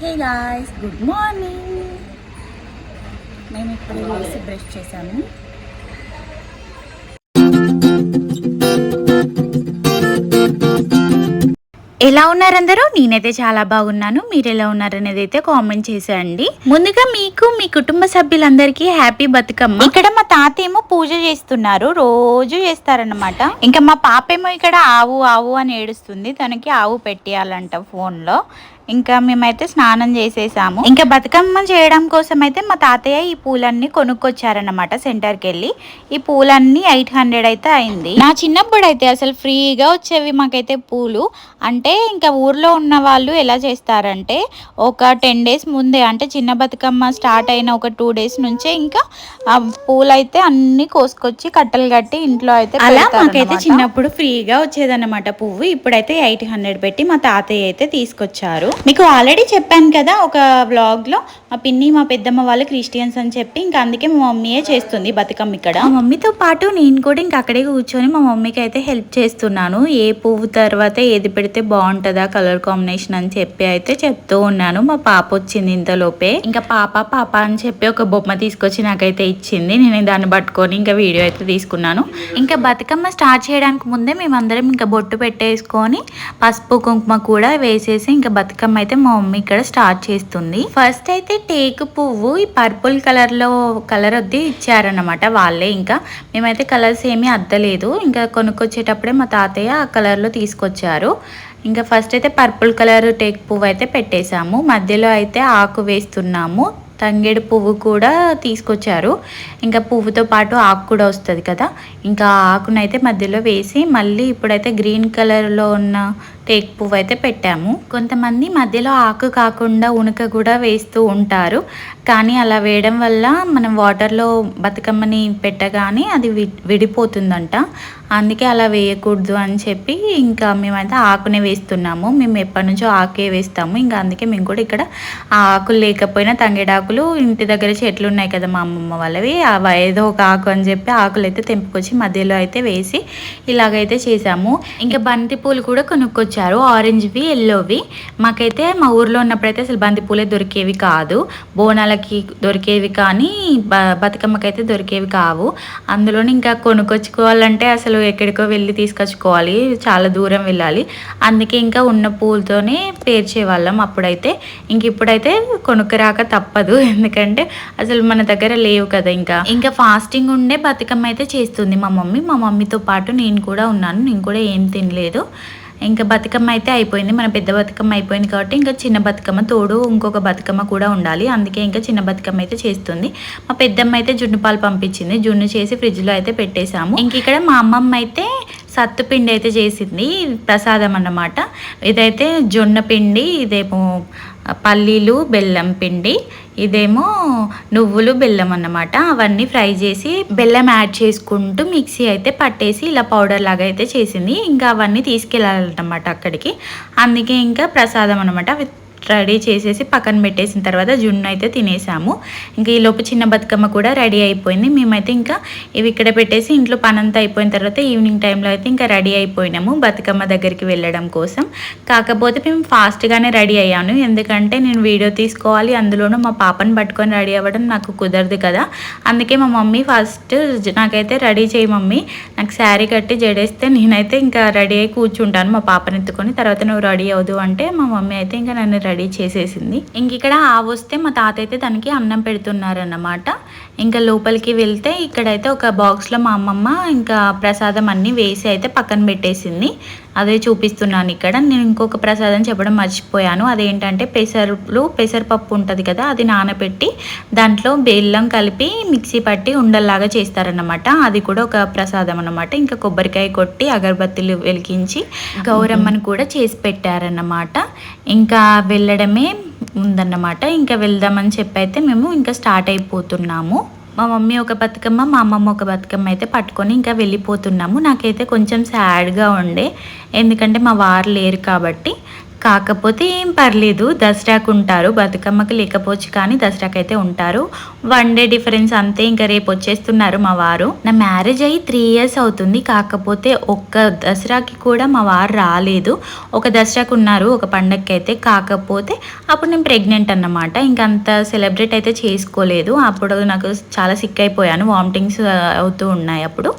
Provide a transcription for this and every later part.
Hey guys good morning మేము ఇప్పుడు లేచి బ్రష్ చేశాము ఎలా ఉన్నారు అందరూ నేనైతే చాలా బాగున్నాను. మీరు ఎలా ఉన్నారు అనేది అయితే కామెంట్ చేసేయండి. ముందుగా మీకు మీ కుటుంబ సభ్యులందరికీ హ్యాపీ బతుకమ్మ. ఇక్కడ మా తాత ఏమో పూజ చేస్తున్నారు. రోజు చేస్తారన్నమాట. ఇంకా మా పాప ఏమో ఇక్కడ ఆవు ఆవు అని ఏడుస్తుంది. తనకి ఆవు పెట్టేయాలంట ఫోన్లో. ఇంకా మేమైతే స్నానం చేసేసాము. ఇంకా బతుకమ్మ చేయడం కోసం అయితే మా తాతయ్య ఈ పూలన్నీ కొనుక్కొచ్చారన్నమాట సెంటర్కి వెళ్ళి ఈ పూలన్నీ ఎయిట్ హండ్రెడ్ అయితే అయింది. నా చిన్నప్పుడు అయితే అసలు ఫ్రీగా వచ్చేవి మాకైతే పూలు. అంటే ఇంకా ఊర్లో ఉన్న వాళ్ళు ఎలా చేస్తారంటే ఒక టెన్ డేస్ ముందే అంటే చిన్న బతుకమ్మ స్టార్ట్ అయిన ఒక టూ డేస్ నుంచే ఇంకా ఆ పూలు అయితే అన్ని కోసుకొచ్చి కట్టలు కట్టి ఇంట్లో అయితే అలా మాకైతే చిన్నప్పుడు ఫ్రీగా వచ్చేదన్నమాట పువ్వు. ఇప్పుడైతే ఎయిట్ హండ్రెడ్ పెట్టి మా తాతయ్య అయితే తీసుకొచ్చారు. మీకు ఆల్రెడీ చెప్పాను కదా ఒక వ్లాగ్లో మా పిన్ని మా పెద్దమ్మ వాళ్ళు క్రిస్టియన్స్ అని చెప్పి ఇంకా అందుకే మా మమ్మీయే చేస్తుంది బతుకమ్మ ఇక్కడ. మా మమ్మీతో పాటు నేను కూడా ఇంకా అక్కడే కూర్చొని మా మమ్మీకి అయితే హెల్ప్ చేస్తున్నాను. ఏ పువ్వు తర్వాత ఏది పెడితే బాగుంటుందా కలర్ కాంబినేషన్ అని చెప్పి అయితే చెప్తూ ఉన్నాను. మా పాప వచ్చింది ఇంతలోపే. ఇంకా పాప పాప అని చెప్పి ఒక బొమ్మ తీసుకొచ్చి నాకైతే ఇచ్చింది. నేను దాన్ని పట్టుకొని ఇంకా వీడియో అయితే తీసుకున్నాను. ఇంకా బతుకమ్మ స్టార్ట్ చేయడానికి ముందే మేమందరం ఇంకా బొట్టు పెట్టేసుకొని పసుపు కుంకుమ కూడా వేసేసి ఇంకా బతుకమ్మ అయితే మా మమ్మీ ఇక్కడ స్టార్ట్ చేస్తుంది. ఫస్ట్ అయితే టేకు పువ్వు ఈ పర్పుల్ కలర్లో కలర్ వద్ది ఇచ్చారనమాట వాళ్ళే ఇంకా. మేమైతే కలర్స్ ఏమీ అద్దలేదు. ఇంకా కొనుక్కొచ్చేటప్పుడే మా తాతయ్య ఆ కలర్లో తీసుకొచ్చారు. ఇంకా ఫస్ట్ అయితే పర్పుల్ కలర్ టేక్ పువ్వు అయితే పెట్టేశాము. మధ్యలో అయితే ఆకు వేస్తున్నాము. తంగేడు పువ్వు కూడా తీసుకొచ్చారు. ఇంకా పువ్వుతో పాటు ఆకు కూడా వస్తుంది కదా. ఇంకా ఆకునైతే మధ్యలో వేసి మళ్ళీ ఇప్పుడైతే గ్రీన్ కలర్లో ఉన్న టేక్ పువ్వు అయితే పెట్టాము. కొంతమంది మధ్యలో ఆకు కాకుండా ఉనక కూడా వేస్తూ ఉంటారు. కానీ అలా వేయడం వల్ల మనం వాటర్లో బతుకమ్మని పెట్టగానే అది విడిపోతుందంట. అందుకే అలా వేయకూడదు అని చెప్పి ఇంకా మేమైతే ఆకునే వేస్తున్నాము. మేము ఎప్పటి నుంచో ఆకే వేస్తాము. ఇంకా అందుకే మేము కూడా ఇక్కడ ఆ ఆకులు లేకపోయినా తంగేడాకులు ఇంటి దగ్గర చెట్లు ఉన్నాయి కదా మా అమ్మమ్మ వాళ్ళవి అవి ఏదో ఒక ఆకు అని చెప్పి ఆకులు అయితే తెంపుకొచ్చి మధ్యలో అయితే వేసి ఇలాగైతే చేసాము ఇంకా బంతి పూలు కూడా ఇచ్చారు ఆరెంజ్వి ఎల్లోవి మాకైతే మా ఊర్లో ఉన్నప్పుడైతే అసలు బంతిపూలే దొరికేవి కాదు. బోనాలకి దొరికేవి కానీ బ బతుకమ్మకైతే దొరికేవి కావు. అందులోని ఇంకా కొనుక్కొచ్చుకోవాలంటే అసలు ఎక్కడికో వెళ్ళి తీసుకొచ్చుకోవాలి. చాలా దూరం వెళ్ళాలి. అందుకే ఇంకా ఉన్న పూలతోనే పేర్చేవాళ్ళం అప్పుడైతే. ఇంక ఇప్పుడైతే కొనుక్కరాక తప్పదు. ఎందుకంటే అసలు మన దగ్గర లేవు కదా ఇంకా. ఇంకా ఫాస్టింగ్ ఉండే బతుకమ్మ అయితే చేస్తుంది మా మమ్మీ. మా మమ్మీతో పాటు నేను కూడా ఉన్నాను. నేను కూడా ఏం తినలేదు. ఇంకా బతుకమ్మ అయితే అయిపోయింది. మన పెద్ద బతుకమ్మ అయిపోయింది కాబట్టి ఇంకా చిన్న బతుకమ్మ తోడు ఇంకొక బతుకమ్మ కూడా ఉండాలి. అందుకే ఇంకా చిన్న బతుకమ్మ అయితే చేస్తుంది. మా పెద్దమ్మ అయితే జున్ను పాలు పంపించింది. జున్ను చేసి ఫ్రిడ్జ్లో అయితే పెట్టేశాము. ఇంక ఇక్కడ మా అమ్మమ్మ అయితే సత్తు పిండి అయితే చేసింది. ప్రసాదం అన్నమాట. ఇదైతే జొన్న పిండి ఇదేమో పల్లీలు బెల్లం పిండి ఇదేమో నువ్వులు బెల్లం అన్నమాట. అవన్నీ ఫ్రై చేసి బెల్లం యాడ్ చేసుకుంటూ మిక్సీ అయితే పట్టేసి ఇలా పౌడర్ లాగా అయితే చేసింది. ఇంకా అవన్నీ తీసుకెళ్ళాలన్నమాట అక్కడికి. అందుకే ఇంకా ప్రసాదం అనమాట రెడీ చేసేసి పక్కన పెట్టేసిన తర్వాత జున్ను అయితే తినేసాము. ఇంకా ఈ లోపు చిన్న బతుకమ్మ కూడా రెడీ అయిపోయింది. మేమైతే ఇంకా ఇవి ఇక్కడ పెట్టేసి ఇంట్లో పనంతా అయిపోయిన తర్వాత ఈవినింగ్ టైంలో అయితే ఇంకా రెడీ అయిపోయినాము బతుకమ్మ దగ్గరికి వెళ్ళడం కోసం. కాకపోతే మేము ఫాస్ట్గానే రెడీ అయ్యాను. ఎందుకంటే నేను వీడియో తీసుకోవాలి అందులోనూ మా పాపని పట్టుకొని రెడీ అవ్వడం నాకు కుదరదు కదా. అందుకే మా మమ్మీ ఫస్ట్ నాకైతే రెడీ చేయి మమ్మీ. నాకు శారీ కట్టి జడేస్తే నేనైతే ఇంకా రెడీ అయి కూర్చుంటాను. మా పాపని ఎత్తుకొని తర్వాత నువ్వు రెడీ అవ్వదు అంటే మా మమ్మీ అయితే ఇంకా నన్ను రెడీ రెడీ చేసేసింది. ఇంక ఇక్కడ ఆవు వస్తే మా తాత అయితే తనకి అన్నం పెడుతున్నారన్నమాట. ఇంకా లోపలికి వెళ్తే ఇక్కడైతే ఒక బాక్స్లో మా అమ్మమ్మ ఇంకా ప్రసాదం అన్నీ వేసి అయితే పక్కన పెట్టేసింది. అదే చూపిస్తున్నాను ఇక్కడ. నేను ఇంకొక ప్రసాదం చెప్పడం మర్చిపోయాను. అదేంటంటే పెసరులు పెసరపప్పు ఉంటుంది కదా అది నానబెట్టి దాంట్లో బెల్లం కలిపి మిక్సీ పట్టి ఉండల్లాగా చేస్తారన్నమాట. అది కూడా ఒక ప్రసాదం అన్నమాట. ఇంకా కొబ్బరికాయ కొట్టి అగరబత్తులు వెలిగించి గౌరమ్మను కూడా చేసి పెట్టారన్నమాట. ఇంకా వెళ్ళడమే ఉందన్నమాట. ఇంకా వెళ్దామని చెప్పి అయితే మేము ఇంకా స్టార్ట్ అయిపోతున్నాము. మా మమ్మీ ఒక బతుకమ్మ మా అమ్మమ్మ ఒక బతుకమ్మ అయితే పట్టుకొని ఇంకా వెళ్ళిపోతున్నాము. నాకైతే కొంచెం సాడ్గా ఉండే. ఎందుకంటే మా వారు లేరు కాబట్టి కాకపోతే ఏం పర్లేదు. దసరాకు ఉంటారు బతుకమ్మకి లేకపోవచ్చు కానీ దసరాకు అయితే ఉంటారు. వన్ డే డిఫరెన్స్ అంతే ఇంకా రేపు వచ్చేస్తున్నారు మా వారు. నా మ్యారేజ్ అయ్యి త్రీ ఇయర్స్ అవుతుంది కాకపోతే ఒక్క దసరాకి కూడా మా వారు రాలేదు. ఒక దసరాకు ఉన్నారు ఒక పండగకి అయితే కాకపోతే అప్పుడు నేను ప్రెగ్నెంట్ అన్నమాట. ఇంకంత అంత సెలబ్రేట్ అయితే చేసుకోలేదు. అప్పుడు నాకు చాలా సిక్ అయిపోయాను వామిటింగ్స్ అవుతూ ఉన్నాయి అప్పుడు.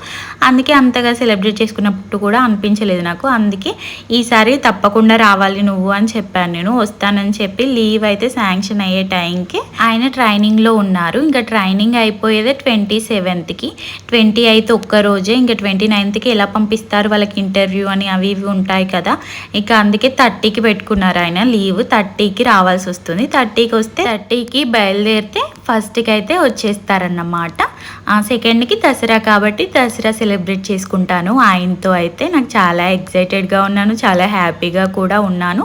అందుకే అంతగా సెలబ్రేట్ చేసుకున్నప్పుడు కూడా అనిపించలేదు నాకు. అందుకే ఈసారి తప్పకుండా రావాలి నువ్వు నువ్వు అని చెప్పాను నేను వస్తానని చెప్పి లీవ్ అయితే శాంక్షన్ అయ్యే టైంకి ఆయన ట్రైనింగ్లో ఉన్నారు. ఇంకా ట్రైనింగ్ అయిపోయేదే ట్వంటీ సెవెంత్కి ట్వంటీ అయితే ఒక్క రోజే ఇంకా ట్వంటీ నైన్త్కి ఎలా పంపిస్తారు వాళ్ళకి ఇంటర్వ్యూ అని అవి ఇవి ఉంటాయి కదా. ఇక అందుకే థర్టీకి పెట్టుకున్నారు ఆయన లీవ్ థర్టీకి రావాల్సి వస్తుంది. థర్టీకి వస్తే థర్టీకి బయలుదేరితే ఫస్ట్కి అయితే వచ్చేస్తారన్నమాట. సెకండ్కి దసరా కాబట్టి దసరా సెలబ్రేట్ చేసుకుంటాను. ఆయనతో అయితే నాకు చాలా ఎక్సైటెడ్గా ఉన్నాను చాలా హ్యాపీగా కూడా ఉన్నాను.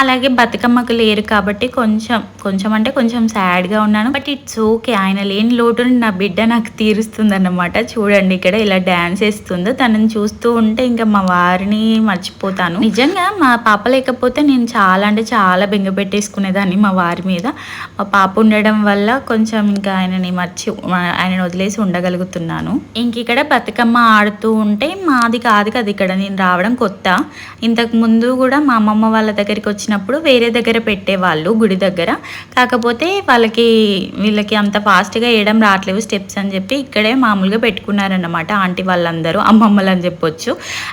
అలాగే బతుకమ్మకు లేరు కాబట్టి కొంచెం కొంచెం అంటే కొంచెం సాడ్గా ఉన్నాను. బట్ ఇట్స్ ఓకే ఆయన లేని లోటుని నా బిడ్డ నాకు తీరుస్తుందన్నమాట. చూడండి ఇక్కడ ఇలా డ్యాన్స్ వేస్తుందో తనని చూస్తూ ఉంటే ఇంకా మా వారిని మర్చిపోతాను. నిజంగా మా పాప లేకపోతే నేను చాలా అంటే చాలా బెంగ పెట్టేసుకునేదాన్ని మా వారి మీద. మా పాప ఉండడం వల్ల కొంచెం ఇంకా ఆయనని మర్చి ఆయనను వదిలేసి ఉండగలుగుతున్నాను. ఇంక ఇక్కడ బతుకమ్మ ఆడుతూ ఉంటే మాది కాదు కదా ఇక్కడ నేను రావడం కొత్త. ఇంతకు ముందు కూడా మా అమ్మమ్మ వాళ్ళ దగ్గరికి వచ్చి వచ్చినప్పుడు వేరే దగ్గర పెట్టేవాళ్ళు గుడి దగ్గర. కాకపోతే వాళ్ళకి వీళ్ళకి అంత ఫాస్ట్గా వేయడం రావట్లేవు స్టెప్స్ అని చెప్పి ఇక్కడే మామూలుగా పెట్టుకున్నారన్నమాట ఆంటీ వాళ్ళందరూ అమ్మమ్మలు అని చెప్పొచ్చు.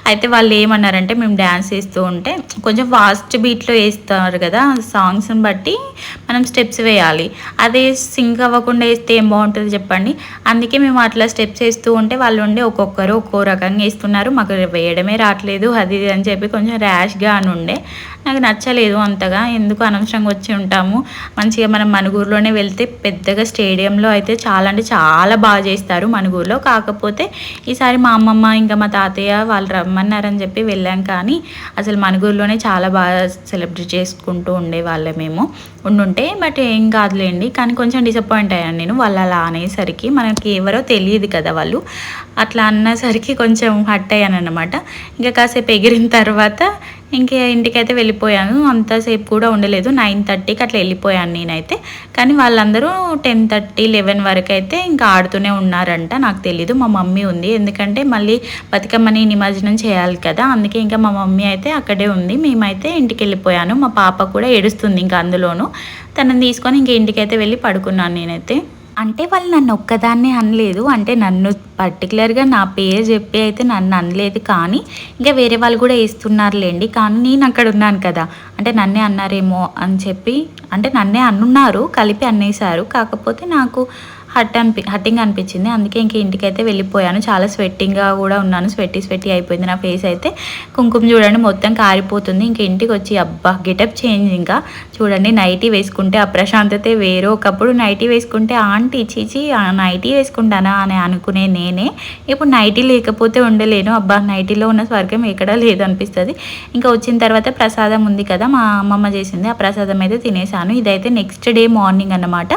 అయితే వాళ్ళు ఏమన్నారంటే మేము డ్యాన్స్ వేస్తూ ఉంటే కొంచెం ఫాస్ట్ బీట్లో వేస్తారు కదా సాంగ్స్ని బట్టి మనం స్టెప్స్ వేయాలి. అదే సింక్ అవ్వకుండా వేస్తే ఏం బాగుంటుంది చెప్పండి? అందుకే మేము అట్లా స్టెప్స్ వేస్తూ ఉంటే వాళ్ళు ఉండే ఒక్కొక్కరు ఒక్కో రకంగా వేస్తున్నారు. మాకు వేయడమే రావట్లేదు అది ఇది అని చెప్పి కొంచెం ర్యాష్గా అని ఉండే నాకు నచ్చలేదు అంతగా. ఎందుకు అనవసరంగా వచ్చి ఉంటాము? మంచిగా మనం మనుగూరులోనే వెళ్తే పెద్దగా స్టేడియంలో అయితే చాలా అంటే చాలా బాగా చేస్తారు మనుగూరులో కాకపోతే ఈసారి మా అమ్మమ్మ ఇంకా మా తాతయ్య వాళ్ళు రమ్మన్నారని చెప్పి వెళ్ళాం కానీ అసలు మనుగూరులోనే చాలా బాగా సెలబ్రేట్ చేసుకుంటూ ఉండేవాళ్ళే మేము. ఉండుంటే బట్ ఏం కాదులేండి. కానీ కొంచెం డిసప్పాయింట్ అయ్యాను నేను. వాళ్ళు అలా అనేసరికి మనకి ఎవరో తెలియదు కదా వాళ్ళు. అట్లా అన్నసరికి కొంచెం హట్ అయ్యాను అనమాట ఇంకా కాసేపు ఎగిరిన తర్వాత ఇంకా ఇంటికైతే వెళ్ళిపోయాను. అంతసేపు కూడా ఉండలేదు. నైన్ థర్టీకి అట్లా వెళ్ళిపోయాను నేనైతే. కానీ వాళ్ళందరూ టెన్ థర్టీ లెవెన్ వరకు అయితే ఇంకా ఆడుతూనే ఉన్నారంట. నాకు తెలీదు. మా మమ్మీ ఉంది. ఎందుకంటే మళ్ళీ బతుకమ్మని నిమజ్జనం చేయాలి కదా. అందుకే ఇంకా మా మమ్మీ అయితే అక్కడే ఉంది. మేమైతే ఇంటికి వెళ్ళిపోయాను. మా పాప కూడా ఏడుస్తుంది ఇంకా అందులోనూ. తనని తీసుకొని ఇంక ఇంటికైతే వెళ్ళి పడుకున్నాను నేనైతే. అంటే వాళ్ళు నన్ను ఒక్కదాన్నే అనలేదు. అంటే నన్ను పర్టికులర్గా నా పేరు చెప్పి అయితే నన్ను అనలేదు కానీ ఇంకా వేరే వాళ్ళు కూడా వేస్తున్నారులేండి. కానీ నేను అక్కడ ఉన్నాను కదా. అంటే నన్నే అన్నారేమో అని చెప్పి అంటే నన్నే అన్నున్నారు కలిపి అన్నేశారు. కాకపోతే నాకు హట్ అనిపి హట్టింగ్ అనిపించింది. అందుకే ఇంక ఇంటికైతే వెళ్ళిపోయాను. చాలా స్వెట్టింగ్గా కూడా ఉన్నాను. స్వెట్టి స్వెట్టి అయిపోయింది నా ఫేస్ అయితే. కుంకుమ చూడండి మొత్తం కారిపోతుంది. ఇంక ఇంటికి వచ్చి అబ్బా గెటప్ చేంజ్ ఇంకా. చూడండి నైటీ వేసుకుంటే అప్రశాంతతే వేరే. ఒకప్పుడు నైటీ వేసుకుంటే ఆంటీ చీచి నైటీ వేసుకుంటానా? అని అనుకునే నేనే. ఇప్పుడు నైటీ లేకపోతే ఉండలేను. అబ్బా నైటీలో ఉన్న స్వర్గం ఎక్కడా లేదనిపిస్తుంది. ఇంకా వచ్చిన తర్వాత ప్రసాదం ఉంది కదా మా అమ్మమ్మ చేసింది. ఆ ప్రసాదం అయితే తినేసాను. ఇదైతే నెక్స్ట్ డే మార్నింగ్ అన్నమాట.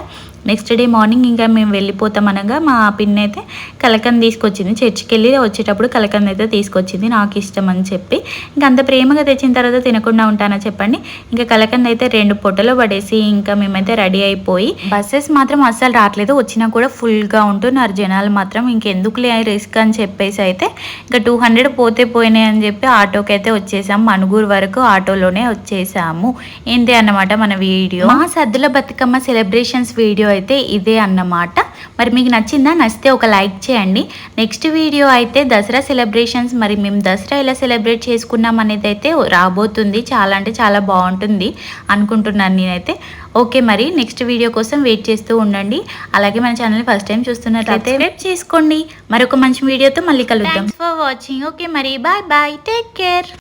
నెక్స్ట్ డే మార్నింగ్ ఇంకా మేము వెళ్ళిపోతాం అనగా మా పిన్ అయితే కలకంద తీసుకొచ్చింది. చర్చికి వెళ్ళి వచ్చేటప్పుడు కలకంద అయితే తీసుకొచ్చింది. నాకు ఇష్టం అని చెప్పి. ఇంకా అంత ప్రేమగా తెచ్చిన తర్వాత తినకుండా ఉంటానా చెప్పండి. ఇంకా కలకంద అయితే రెండు పొట్టలో పడేసి ఇంకా మేమైతే రెడీ అయిపోయి. బస్సెస్ మాత్రం అస్సలు రావట్లేదు. వచ్చినా కూడా ఫుల్గా ఉంటున్నారు జనాలు మాత్రం. ఇంకెందుకులే రిస్క్ అని చెప్పేసి అయితే ఇంకా టూ హండ్రెడ్ పోతే పోయినాయి అని చెప్పి ఆటోకి అయితే వచ్చేసాం. మనుగూరు వరకు ఆటోలోనే వచ్చేసాము. ఏంటి అన్నమాట మన వీడియో? మా సద్దుల బతుకమ్మ సెలబ్రేషన్స్ వీడియో అయితే ఇదే అన్నమాట. మరి మీకు నచ్చిందా నచ్చితే ఒక లైక్ చేయండి. నెక్స్ట్ వీడియో అయితే దసరా సెలబ్రేషన్స్ మరి మేము దసరా ఎలా సెలబ్రేట్ చేసుకున్నాం అనేది అయితే రాబోతుంది. చాలా అంటే చాలా బాగుంటుంది అనుకుంటున్నాను నేనైతే. ఓకే మరి నెక్స్ట్ వీడియో కోసం వెయిట్ చేస్తూ ఉండండి. అలాగే మన ఛానల్ ఫస్ట్ టైం చూస్తున్నట్లయితే సబ్స్క్రైబ్ చేసుకోండి. మరొక మంచి వీడియోతో మళ్ళీ కలుద్దాం. ఫర్ వాచింగ్ ఓకే మరి బాయ్ బాయ్ టేక్ కేర్